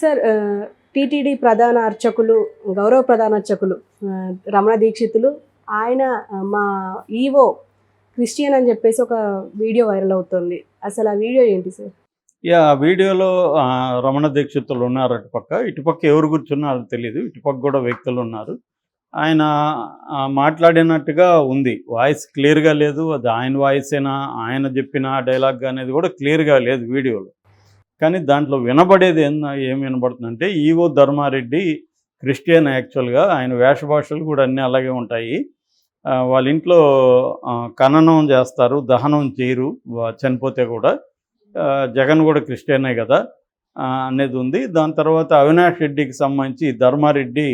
Sir TTD ప్రధాన అర్చకులు గౌరవ ప్రధాన అర్చకులు రమణ దీక్షితులు ఆయన మా ఈవో క్రిస్టియన్ అని చెప్పేసి ఒక వీడియో వైరల్ అవుతుంది. అసలు ఆ వీడియో ఏంటి సార్? యా వీడియోలో రమణ దీక్షితులు ఉన్నారు అటుపక్క ఇటుపక్క ఎవరు కూర్చున్నారో తెలియదు ఇటుపక్క కూడా వ్యక్తులు ఉన్నారు. ఆయన మాట్లాడినట్టుగా ఉంది. వాయిస్ క్లియర్గా లేదు. అది ఆయన వాయిసేనా ఆయన చెప్పిన డైలాగ్ అనేది కూడా క్లియర్గా లేదు వీడియోలో. కానీ దాంట్లో వినబడేది ఏం ఏం వినబడుతుందంటే ఈవో ధర్మారెడ్డి క్రిస్టియన్ యాక్చువల్గా ఆయన వేష భాషలు కూడా అన్నీ అలాగే ఉంటాయి. వాళ్ళ ఇంట్లో ఖననం చేస్తారు దహనం చేయరు చనిపోతే కూడా. జగన్ కూడా క్రిస్టియనే కదా అనేది ఉంది. దాని తర్వాత అవినాష్ రెడ్డికి సంబంధించి ధర్మారెడ్డి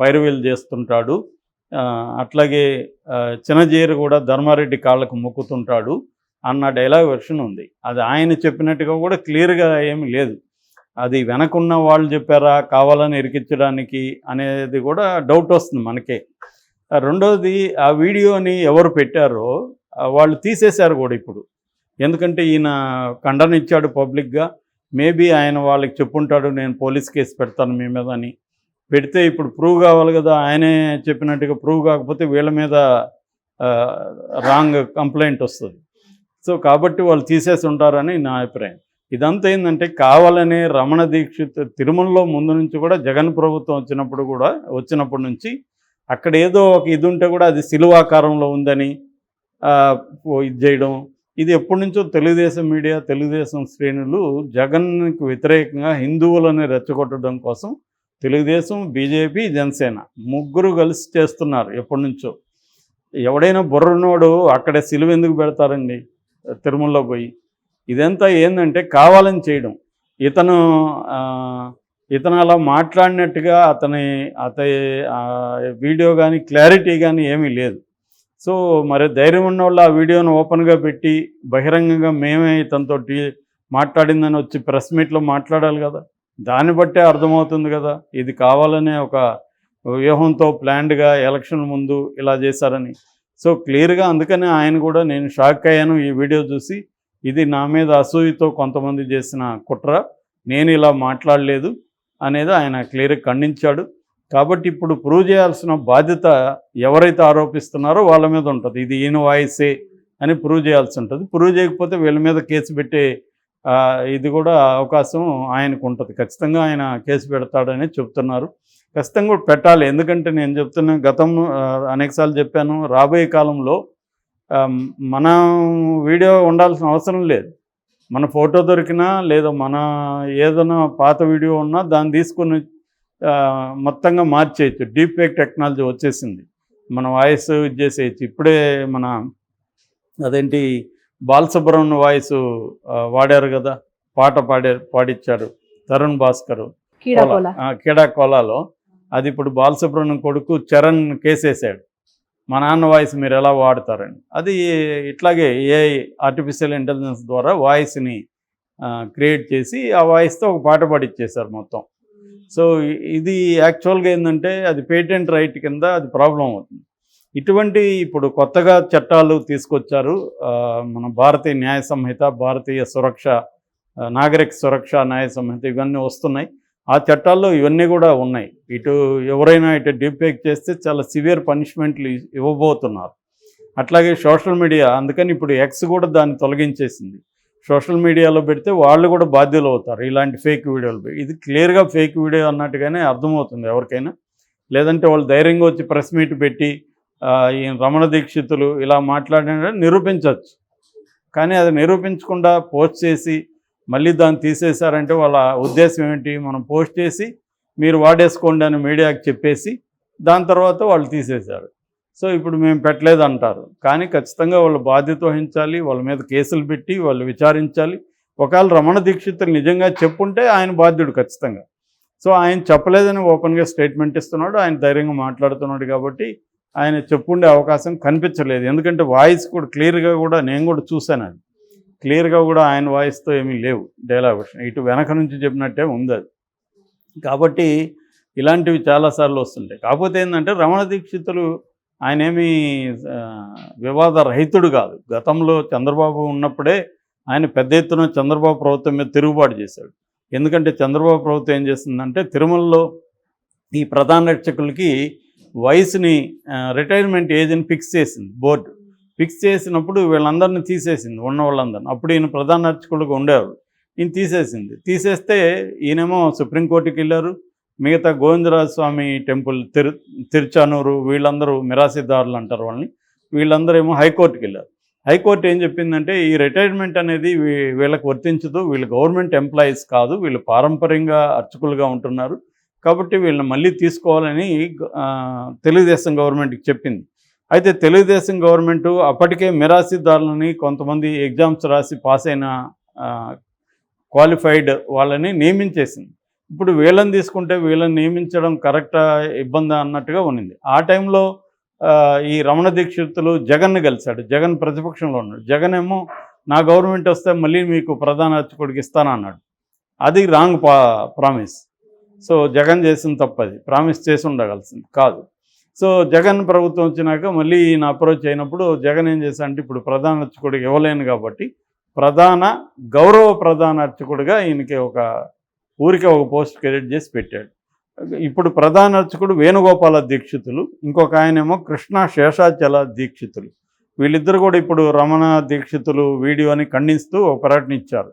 పైరువేలు చేస్తుంటాడు. అట్లాగే చిన్నజీరు కూడా ధర్మారెడ్డి కాళ్ళకు మొక్కుతుంటాడు. అన్న డైలాగ్ వెర్షన్ ఉంది. అది ఆయన చెప్పినట్టుగా కూడా క్లియర్గా ఏమీ లేదు. అది వెనకున్న వాళ్ళు చెప్పారా కావాలని ఇరికించడానికి అనేది కూడా డౌట్ వస్తుంది మనకే. రెండోది ఆ వీడియోని ఎవరు పెట్టారో వాళ్ళు తీసేశారు కూడా ఇప్పుడు. ఎందుకంటే ఈయన ఖండన ఇచ్చాడు పబ్లిక్గా మేబీ ఆయన వాళ్ళకి చెప్పుంటాడు నేను పోలీస్ కేసు పెడతాను మీ మీద అని. పెడితే ఇప్పుడు ప్రూవ్ కావాలి కదా ఆయనే చెప్పినట్టుగా ప్రూవ్ కాకపోతే వీళ్ళ మీద రాంగ్ కంప్లైంట్ వస్తుంది. సో కాబట్టి వాళ్ళు తీసేసి ఉంటారని నా అభిప్రాయం. ఇదంతా ఏంటంటే కావాలనే రమణ దీక్షిత్ తిరుమలలో ముందు నుంచి కూడా జగన్ ప్రభుత్వం వచ్చినప్పుడు కూడా వచ్చినప్పటి నుంచి అక్కడ ఏదో ఒక ఇది ఉంటే కూడా అది సిలువాకారంలో ఉందని ఇది చేయడం. ఇది ఎప్పటి నుంచో తెలుగుదేశం మీడియా తెలుగుదేశం శ్రేణులు జగన్కి వ్యతిరేకంగా హిందువులని రెచ్చగొట్టడం కోసం తెలుగుదేశం బీజేపీ జనసేన ముగ్గురు కలిసి చేస్తున్నారు ఎప్పటి నుంచో. ఎవడైనా బుర్రనోడు అక్కడే సిలువ ఎందుకు పెడతారండి? తిరుమలలో పోయి. ఇదంతా ఏంటంటే కావాలని చేయడం. ఇతను ఇతను అలా మాట్లాడినట్టుగా అతని అతని వీడియో కానీ క్లారిటీ కానీ ఏమీ లేదు. సో మరి ధైర్యం ఉన్న వాళ్ళు ఆ వీడియోను ఓపెన్గా పెట్టి బహిరంగంగా మేమే ఇతనితో మాట్లాడిందని వచ్చి ప్రెస్ మీట్లో మాట్లాడాలి కదా. దాన్ని బట్టే అర్థమవుతుంది కదా. ఇది కావాలనే ఒక వ్యూహంతో ప్లాన్డ్గా ఎలక్షన్ ముందు ఇలా చేశారని. సో క్లియర్గా అందుకనే ఆయన కూడా నేను షాక్ అయ్యాను ఈ వీడియో చూసి. ఇది నా మీద అసూయతో కొంతమంది చేసిన కుట్ర. నేను ఇలా మాట్లాడలేదు అనేది ఆయన క్లియర్గా ఖండించాడు. కాబట్టి ఇప్పుడు ప్రూవ్ చేయాల్సిన బాధ్యత ఎవరైతే ఆరోపిస్తున్నారో వాళ్ళ మీద ఉంటుంది. ఇది ఈయన వాయిసే అని ప్రూవ్ చేయాల్సి ఉంటుంది. ప్రూవ్ చేయకపోతే వీళ్ళ మీద కేసు పెట్టే ఇది కూడా అవకాశం ఆయనకు ఉంటుంది. ఖచ్చితంగా ఆయన కేసు పెడతాడని చెప్తున్నారు. ఖచ్చితంగా కూడా పెట్టాలి. ఎందుకంటే నేను చెప్తున్న గతం అనేకసార్లు చెప్పాను రాబోయే కాలంలో మన వీడియో ఉండాల్సిన అవసరం లేదు. మన ఫోటో దొరికినా లేదా మన ఏదైనా పాత వీడియో ఉన్నా దాన్ని తీసుకొని మొత్తంగా మార్చేయచ్చు. డీప్ ఫేక్ టెక్నాలజీ వచ్చేసింది. మన వాయిస్ ఇది చేసేయచ్చు. ఇప్పుడే మన అదేంటి బాలసుబ్రహ్మణ్య వాయిస్ వాడారు కదా పాట పాడారు పాడిచ్చారు తరుణ్ భాస్కర్. కీడా కోలాలో. అది ఇప్పుడు బాలసుబ్రహ్మణ్యం కొడుకు చరణ్ కేసేసాడు మా నాన్న వాయిస్ మీరు ఎలా వాడతారని అది ఇట్లాగే ఏ ఆర్టిఫిషియల్ ఇంటెలిజెన్స్ ద్వారా వాయిస్ని క్రియేట్ చేసి ఆ వాయిస్తో ఒక పాట పాడిచ్చేశారు మొత్తం. సో ఇది యాక్చువల్గా ఏంటంటే అది పేటెంట్ రైట్ కింద అది ప్రాబ్లం అవుతుంది. ఇటువంటి ఇప్పుడు కొత్తగా చట్టాలు తీసుకొచ్చారు మన భారతీయ న్యాయ సంహిత భారతీయ సురక్ష నాగరిక సురక్ష న్యాయ సంహిత ఇవన్నీ వస్తున్నాయి. ఆ చట్టాల్లో ఇవన్నీ కూడా ఉన్నాయి. ఇటు ఎవరైనా ఇటు డీపేక్ చేస్తే చాలా సివియర్ పనిష్మెంట్లు ఇవ్వబోతున్నారు. అట్లాగే సోషల్ మీడియా అందుకని ఇప్పుడు ఎక్స్ కూడా దాన్ని తొలగించేసింది. సోషల్ మీడియాలో పెడితే వాళ్ళు కూడా బాధ్యులు అవుతారు ఇలాంటి ఫేక్ వీడియోలు ఇది క్లియర్గా ఫేక్ వీడియో అన్నట్టుగానే అర్థమవుతుంది ఎవరికైనా. లేదంటే వాళ్ళు ధైర్యంగా వచ్చి ప్రెస్ మీట్ పెట్టి ఈయన రమణ దీక్షితులు ఇలా మాట్లాడిన నిరూపించవచ్చు. కానీ అది నిరూపించకుండా పోస్ట్ చేసి మళ్ళీ దాన్ని తీసేశారంటే వాళ్ళ ఉద్దేశం ఏంటి? మనం పోస్ట్ చేసి మీరు వాడేసుకోండి అని మీడియాకి చెప్పేసి దాని తర్వాత వాళ్ళు తీసేశారు. సో ఇప్పుడు మేము పెట్టలేదు అంటారు కానీ ఖచ్చితంగా వాళ్ళు బాధ్యత వహించాలి వాళ్ళ మీద కేసులు పెట్టి వాళ్ళు విచారించాలి. ఒకవేళ రమణ దీక్షితులు నిజంగా చెప్పుంటే ఆయన బాధ్యుడు ఖచ్చితంగా. సో ఆయన చెప్పలేదని ఓపెన్గా స్టేట్మెంట్ ఇస్తున్నాడు ఆయన ధైర్యంగా మాట్లాడుతున్నాడు కాబట్టి ఆయన చెప్పుండే అవకాశం కనిపించలేదు. ఎందుకంటే వాయిస్ కూడా క్లియర్గా కూడా నేను కూడా చూశాను అది. క్లియర్గా కూడా ఆయన వాయిస్తో ఏమీ లేవు డైలాగ్ ఇటు వెనక నుంచి చెప్పినట్టే ఉంది అది. కాబట్టి ఇలాంటివి చాలాసార్లు వస్తుంటాయి. కాకపోతే ఏంటంటే రమణ దీక్షితులు ఆయన ఏమీ వివాద రహితుడు కాదు. గతంలో చంద్రబాబు ఉన్నప్పుడే ఆయన పెద్ద ఎత్తున చంద్రబాబు ప్రభుత్వం మీద తిరుగుబాటు చేశాడు. ఎందుకంటే చంద్రబాబు ప్రభుత్వం ఏం చేస్తుందంటే తిరుమలలో ఈ ప్రధాన రక్షకులకి వయసుని రిటైర్మెంట్ ఏజ్ని ఫిక్స్ చేసింది బోర్డు. ఫిక్స్ చేసినప్పుడు వీళ్ళందరినీ తీసేసింది ఉన్న వాళ్ళందరిని. అప్పుడు ఈయన ప్రధాన అర్చకులుగా ఉండేవారు ఈయన తీసేసింది. తీసేస్తే ఈయనేమో సుప్రీంకోర్టుకి వెళ్ళారు. మిగతా గోవిందరాజ స్వామి టెంపుల్ తిరు తిరుచానూరు వీళ్ళందరూ మిరాసిదారులు అంటారు వాళ్ళని. వీళ్ళందరూ ఏమో హైకోర్టుకి వెళ్ళారు. హైకోర్టు ఏం చెప్పిందంటే ఈ రిటైర్మెంట్ అనేది వీ- వీళ్ళకి వర్తించదు. వీళ్ళు గవర్నమెంట్ ఎంప్లాయీస్ కాదు. వీళ్ళు పారంపర్యంగా అర్చకులుగా ఉంటున్నారు. కాబట్టి వీళ్ళని మళ్ళీ తీసుకోవాలని తెలుగుదేశం గవర్నమెంట్కి చెప్పింది. అయితే తెలుగుదేశం గవర్నమెంట్ అప్పటికే మిరాసిదారులని కొంతమంది ఎగ్జామ్స్ రాసి పాస్ అయిన క్వాలిఫైడ్ వాళ్ళని నియమించేసింది. ఇప్పుడు వీళ్ళని తీసుకుంటే వీళ్ళని నియమించడం కరెక్టా ఇబ్బంది అన్నట్టుగా ఉన్నింది. ఆ టైంలో ఈ రమణ దీక్షితులు జగన్ను కలిశాడు జగన్ ప్రతిపక్షంలో ఉన్నాడు. జగన్ ఏమో నా గవర్నమెంట్ వస్తే మళ్ళీ మీకు ప్రధాన అర్చకుడికి ఇస్తానన్నాడు అది రాంగ్ పా ప్రామిస్. సో జగన్ చేసిన తప్పది. ప్రామిస్ చేసి ఉండగలసింది. కాదు. సో జగన్ ప్రభుత్వం వచ్చినాక మళ్ళీ ఈయన అప్రోచ్ అయినప్పుడు జగన్ ఏం చేశాడంటే ఇప్పుడు ప్రధాన అర్చకుడికి ఇవ్వలేను కాబట్టి ప్రధాన గౌరవ ప్రధాన అర్చకుడిగా ఈయనకి ఒక ఊరికే ఒక పోస్ట్ క్రియేట్ చేసి పెట్టాడు. ఇప్పుడు ప్రధాన అర్చకుడు వేణుగోపాల దీక్షితులు ఇంకొక ఆయనేమో కృష్ణ శేషాచల దీక్షితులు. వీళ్ళిద్దరు కూడా ఇప్పుడు రమణ దీక్షితులు వీడియోని ఖండిస్తూ ఒక ప్రకటన ఇచ్చారు.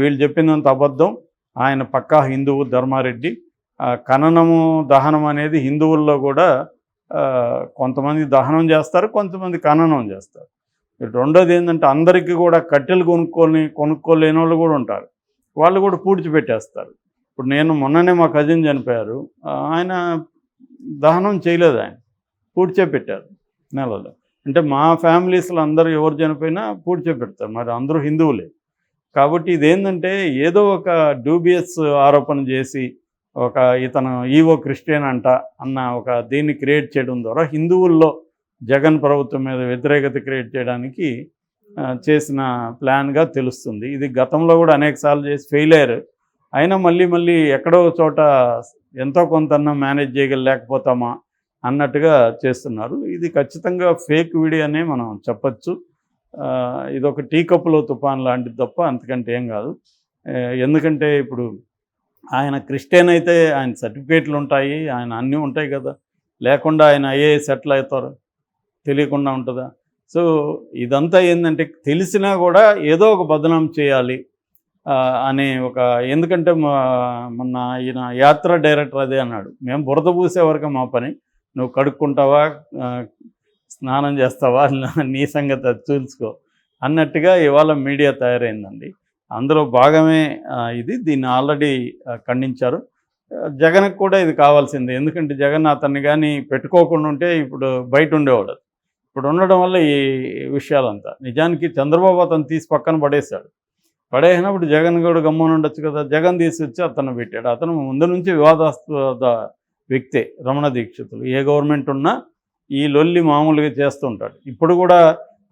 వీళ్ళు చెప్పినంత అబద్ధం. ఆయన పక్కా హిందువు ధర్మారెడ్డి. ఖననము దహనం అనేది హిందువుల్లో కూడా కొంతమంది దహనం చేస్తారు కొంతమంది ఖననం చేస్తారు. రెండోది ఏంటంటే అందరికీ కూడా కట్టెలు కొనుక్కొని కొనుక్కోలేని వాళ్ళు కూడా ఉంటారు. వాళ్ళు కూడా పూడ్చిపెట్టేస్తారు. ఇప్పుడు నేను మొన్ననే మా కజిన్ చనిపోయారు. ఆయన దహనం చేయలేదు ఆయన. పూడ్చే పెట్టారు నెలలో. అంటే మా ఫ్యామిలీస్లో అందరూ ఎవరు చనిపోయినా పూడ్చే పెడతారు మరి అందరూ హిందువులే. కాబట్టి ఇదేంటంటే ఏదో ఒక డూబియస్ ఆరోపణ చేసి ఒక ఇతను ఈవో క్రిస్టియన్ అంట అన్న ఒక దీన్ని క్రియేట్ చేయడం ద్వారా హిందువుల్లో జగన్ ప్రభుత్వం మీద వ్యతిరేకత క్రియేట్ చేయడానికి చేసిన ప్లాన్గా తెలుస్తుంది. ఇది గతంలో కూడా అనేక సార్లు చేసి ఫెయిల్ అయ్యారు. అయినా మళ్ళీ మళ్ళీ ఎక్కడో చోట ఎంతో కొంత మేనేజ్ చేయగలేకపోతామా అన్నట్టుగా చేస్తున్నారు. ఇది ఖచ్చితంగా ఫేక్ వీడియోనే మనం చెప్పచ్చు. ఇది ఇదొక టీ కప్పులో తుఫాన్ లాంటిది తప్ప అంతకంటే ఏం కాదు. ఎందుకంటే ఇప్పుడు ఆయన క్రిస్టియన్ అయితే ఆయన సర్టిఫికేట్లు ఉంటాయి ఆయన అన్నీ ఉంటాయి కదా. లేకుండా ఆయన ఐఏఎస్ ఎట్లా అవుతారు తెలియకుండా ఉంటుందా? సో ఇదంతా ఏంటంటే తెలిసినా కూడా ఏదో ఒక బదనాం చేయాలి అనే ఒక ఎందుకంటే మా మొన్న ఈయన యాత్ర డైరెక్టర్ అదే అన్నాడు. మేము బురద పూసే వరకు మా పని నువ్వు కడుక్కుంటావా స్నానం చేస్తావా నీ సంగతి అది చూసుకో అన్నట్టుగా ఇవాళ మీడియా తయారైందండి. అందులో భాగమే ఇది. దీన్ని ఆల్రెడీ ఖండించారు. జగన్కి కూడా ఇది కావాల్సిందే. ఎందుకంటే జగన్ అతన్ని కానీ పెట్టుకోకుండా ఉంటే ఇప్పుడు బయట ఉండేవాడు. ఇప్పుడు ఉండడం వల్ల ఈ విషయాలంతా. నిజానికి చంద్రబాబు అతను తీసి పక్కన పడేశాడు. పడేసినప్పుడు జగన్ కూడా గమ్మున ఉండొచ్చు కదా. జగన్ తీసుకొచ్చి అతను పెట్టాడు. అతను ముందు నుంచి వివాదాస్పద వ్యక్తే రమణ దీక్షితులు. ఏ గవర్నమెంట్ ఉన్నా ఈ లొల్లి మామూలుగా చేస్తూ ఉంటాడు. ఇప్పుడు కూడా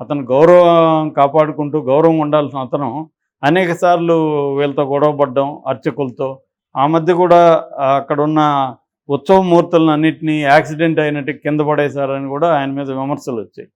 అతను గౌరవం కాపాడుకుంటూ గౌరవం ఉండాల్సిన అతను అనేక సార్లు వీళ్ళతో గొడవ పడ్డం అర్చకులతో. ఆ మధ్య కూడా అక్కడున్న అక్కడ ఉన్న ఉత్సవ మూర్తులను అన్నింటినీ యాక్సిడెంట్ అయినట్టు కింద పడేశారని కూడా ఆయన మీద విమర్శలు వచ్చాయి